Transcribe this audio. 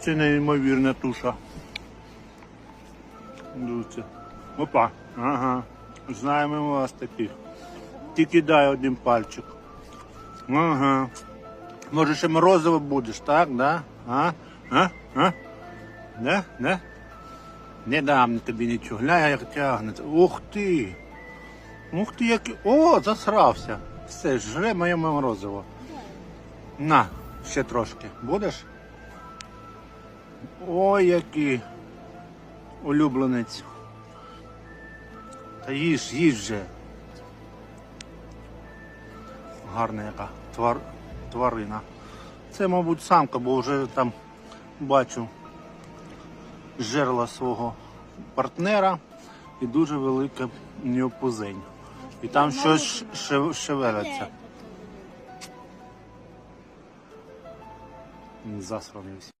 Це неймовірна туша. Дивіться. Опа. Ага. Знаємо ми вас таких. Тільки дай один пальчик. Ага. Може ще морозиво будеш, так? Да? А? А? А? Да? Да? Не дам тобі нічого. Глянь, як тягнеться. Ух ти! Ух ти, який. О, засрався. Все, жре моє морозиво. На, ще трошки. Будеш? Ой, який улюбленець. Та їж, їж вже. Гарна яка твар... тварина. Це, мабуть, самка, бо вже там бачу жерла свого партнера і дуже велика у нього пузень. І там щось ше- шевелиться. Засранився.